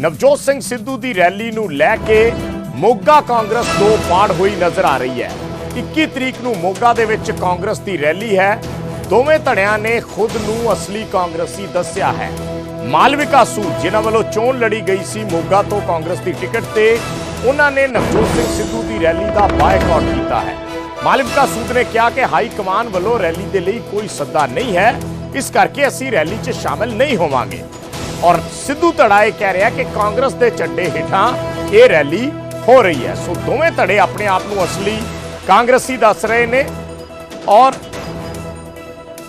ਨਵਜੋਤ ਸਿੰਘ ਸਿੱਧੂ ਦੀ ਰੈਲੀ ਨੂੰ ਲੈ ਕੇ ਮੋਗਾ ਕਾਂਗਰਸ ਤੋਂ ਪਾੜ ਹੋਈ ਨਜ਼ਰ ਆ ਰਹੀ ਹੈ। 21 ਤਰੀਕ ਨੂੰ ਮੋਗਾ ਦੇ ਵਿੱਚ ਕਾਂਗਰਸ ਦੀ ਰੈਲੀ ਹੈ। ਦੋਵੇਂ ਧੜਿਆਂ ਨੇ ਖੁਦ ਨੂੰ ਅਸਲੀ ਕਾਂਗਰਸੀ ਦੱਸਿਆ ਹੈ। ਮਾਲਵਿਕਾ ਸੂਦ ਜਿਨ੍ਹਾਂ ਵੱਲੋਂ ਚੋਣ ਲੜੀ ਗਈ ਸੀ ਮੋਗਾ ਤੋਂ ਕਾਂਗਰਸ ਦੀ ਟਿਕਟ ਤੇ, ਉਹਨਾਂ ਨੇ ਨਵਜੋਤ ਸਿੰਘ ਸਿੱਧੂ ਦੀ ਰੈਲੀ ਦਾ ਬਾਇਕਾਟ ਕੀਤਾ ਹੈ। ਮਾਲਵਿਕਾ ਸੂਦ ਨੇ ਕਿਹਾ ਕਿ ਹਾਈ ਕਮਾਨ ਵੱਲੋਂ ਰੈਲੀ ਦੇ ਲਈ ਕੋਈ ਸੱਦਾ ਨਹੀਂ ਹੈ। ਇਸ ਕਰਕੇ ਅਸੀਂ ਰੈਲੀ 'ਚ ਸ਼ਾਮਲ ਨਹੀਂ ਹੋਵਾਂਗੇ। ਔਰ ਸਿੱਧੂ ਧੜਾ ਇਹ ਕਹਿ ਰਿਹਾ ਕਿ ਕਾਂਗਰਸ ਦੇ ਚੱਡੇ ਹੇਠਾਂ ਇਹ ਰੈਲੀ ਹੋ ਰਹੀ ਹੈ। ਸੋ ਦੋਵੇਂ ਧੜੇ ਆਪਣੇ ਆਪ ਨੂੰ ਅਸਲੀ ਕਾਂਗਰਸੀ ਦੱਸ ਰਹੇ ਨੇ ਔਰ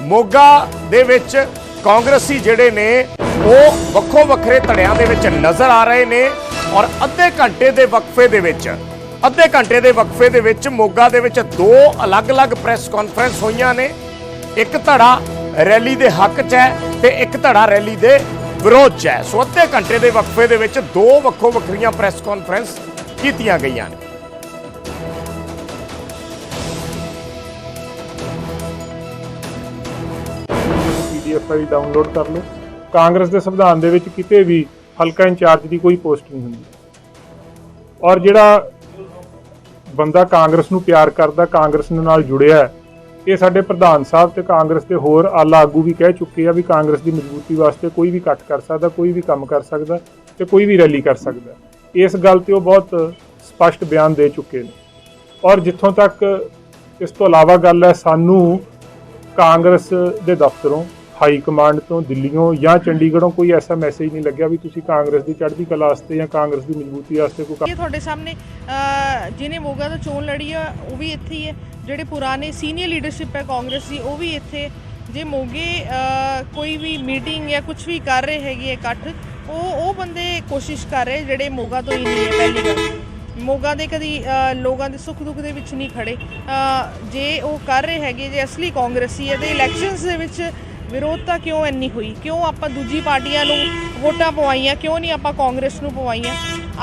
ਮੋਗਾ ਦੇ ਵਿੱਚ ਕਾਂਗਰਸੀ ਜਿਹੜੇ ਨੇ, ਉਹ ਵੱਖੋ ਵੱਖਰੇ ਧੜਿਆਂ ਦੇ ਵਿੱਚ ਨਜ਼ਰ ਆ ਰਹੇ ਨੇ ਔਰ ਅੱਧੇ ਘੰਟੇ ਦੇ ਵਕਫੇ ਦੇ ਵਿੱਚ, ਅੱਧੇ ਘੰਟੇ ਦੇ ਵਕਫੇ ਦੇ ਵਿੱਚ ਮੋਗਾ ਦੇ ਵਿੱਚ ਦੋ ਅਲੱਗ-ਅਲੱਗ ਪ੍ਰੈਸ ਕਾਨਫਰੰਸ ਹੋਈਆਂ ਨੇ। ਇੱਕ ਧੜਾ ਰੈਲੀ ਦੇ ਹੱਕ 'ਚ ਹੈ ਤੇ ਇੱਕ ਧੜਾ ਰੈਲੀ ਦੇ ਵਿਰੋਧ 'ਚ ਹੈ। ਸੋ ਅੱਧੇ ਘੰਟੇ ਦੇ ਵਕਫੇ ਦੇ ਵਿੱਚ ਦੋ ਵੱਖੋ ਵੱਖਰੀਆਂ ਪ੍ਰੈਸ ਕਾਨਫਰੰਸ ਕੀਤੀਆਂ ਗਈਆਂ ਨੇ। ਪੀਡੀਐਫ ਫਾਈਲ ਡਾਊਨਲੋਡ ਕਰ ਲਓ। ਕਾਂਗਰਸ ਦੇ ਸੰਵਿਧਾਨ ਦੇ ਵਿੱਚ ਕਿਤੇ ਵੀ ਹਲਕਾ ਇੰਚਾਰਜ ਦੀ ਕੋਈ ਪੋਸਟ ਨਹੀਂ ਹੁੰਦੀ। ਔਰ ਜਿਹੜਾ ਬੰਦਾ ਕਾਂਗਰਸ ਨੂੰ ਪਿਆਰ ਕਰਦਾ ਕਾਂਗਰਸ ਨਾਲ ਜੁੜਿਆ ਹੈ, ਇਹ ਸਾਡੇ ਪ੍ਰਧਾਨ ਸਾਹਿਬ ਤੇ ਕਾਂਗਰਸ ਦੇ ਹੋਰ ਆਲਾ ਆਗੂ ਵੀ ਕਹਿ ਚੁੱਕੇ ਆ ਵੀ ਕਾਂਗਰਸ ਦੀ ਮਜ਼ਬੂਤੀ ਵਾਸਤੇ ਕੋਈ ਵੀ ਇਕੱਠ ਕਰ ਸਕਦਾ, ਕੋਈ ਵੀ ਕੰਮ ਕਰ ਸਕਦਾ ਤੇ ਕੋਈ ਵੀ ਰੈਲੀ ਕਰ ਸਕਦਾ। ਇਸ ਗੱਲ ਤੇ ਉਹ ਬਹੁਤ ਸਪਸ਼ਟ ਬਿਆਨ ਦੇ ਚੁੱਕੇ ਨੇ। ਔਰ ਜਿੱਥੋਂ ਤੱਕ ਇਸ ਤੋਂ ਇਲਾਵਾ ਗੱਲ ਹੈ, ਸਾਨੂੰ ਕਾਂਗਰਸ ਦੇ ਦਫ਼ਤਰੋਂ ਹਾਈ ਕਮਾਂਡ ਤੋਂ ਦਿੱਲੀੋਂ ਜਾਂ ਚੰਡੀਗੜ੍ਹੋਂ ਕੋਈ ਐਸਾ ਮੈਸੇਜ ਨਹੀਂ ਲੱਗਿਆ ਵੀ ਤੁਸੀਂ ਕਾਂਗਰਸ ਦੀ ਚੜ੍ਹਦੀ ਕਲਾ ਵਾਸਤੇ ਜਾਂ ਕਾਂਗਰਸ ਦੀ ਮਜ਼ਬੂਤੀ ਵਾਸਤੇ ਕੋਈ ਇਹ ਤੁਹਾਡੇ ਸਾਹਮਣੇ ਜਿਹਨੇ ਮੋਗਾ ਤੋਂ ਚੋਣ ਲੜੀ ਆ, ਉਹ ਵੀ ਇੱਥੇ ਹੀ ਹੈ। ਜਿਹੜੇ ਪੁਰਾਣੇ ਸੀਨੀਅਰ ਲੀਡਰਸ਼ਿਪ ਹੈ ਕਾਂਗਰਸ ਦੀ, ਉਹ ਵੀ ਇੱਥੇ। ਜੇ ਮੋਗੇ ਕੋਈ ਵੀ ਮੀਟਿੰਗ ਜਾਂ ਕੁਝ ਵੀ ਕਰ ਰਹੇ ਹੈਗੇ ਇਕੱਠ, ਉਹ ਉਹ ਬੰਦੇ ਕੋਸ਼ਿਸ਼ ਕਰ ਰਹੇ ਜਿਹੜੇ ਮੋਗਾ ਤੋਂ ਹੀ ਨਹੀਂ ਹੈ ਪਹਿਲੀ ਗੱਲ। ਮੋਗਾ ਦੇ ਕਦੀ ਲੋਕਾਂ ਦੇ ਸੁੱਖ ਦੁੱਖ ਦੇ ਵਿੱਚ ਨਹੀਂ ਖੜੇ। ਜੇ ਉਹ ਕਰ ਰਹੇ ਹੈਗੇ, ਜੇ ਅਸਲੀ ਕਾਂਗਰਸੀ ਹੈ, ਤੇ ਇਲੈਕਸ਼ਨਸ ਦੇ ਵਿੱਚ ਵਿਰੋਧਤਾ ਕਿਉਂ ਇੰਨੀ ਹੋਈ? ਕਿਉਂ ਆਪਾਂ ਦੂਜੀ ਪਾਰਟੀਆਂ ਨੂੰ ਵੋਟਾਂ ਪਵਾਈਆਂ? ਕਿਉਂ ਨਹੀਂ ਆਪਾਂ ਕਾਂਗਰਸ ਨੂੰ ਪਵਾਈਆਂ?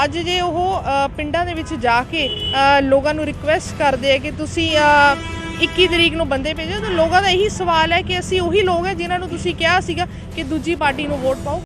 ਅੱਜ ਜੇ ਉਹ ਪਿੰਡਾਂ ਦੇ ਵਿੱਚ ਜਾ ਕੇ ਲੋਕਾਂ ਨੂੰ ਰਿਕੁਐਸਟ ਕਰਦੇ ਆ ਕਿ ਤੁਸੀਂ ਅ, 21 ਤਰੀਕ ਨੂੰ ਬੰਦੇ ਭੇਜੋ ਤਾਂ ਲੋਕਾਂ ਦਾ ਇਹੀ ਸਵਾਲ ਹੈ ਕਿ ਅਸੀਂ ਉਹੀ ਲੋਕ ਹੈ ਜਿਨ੍ਹਾਂ ਨੂੰ ਤੁਸੀਂ ਕਿਹਾ ਸੀਗਾ ਕਿ ਦੂਜੀ ਪਾਰਟੀ ਨੂੰ ਵੋਟ ਪਾਓ।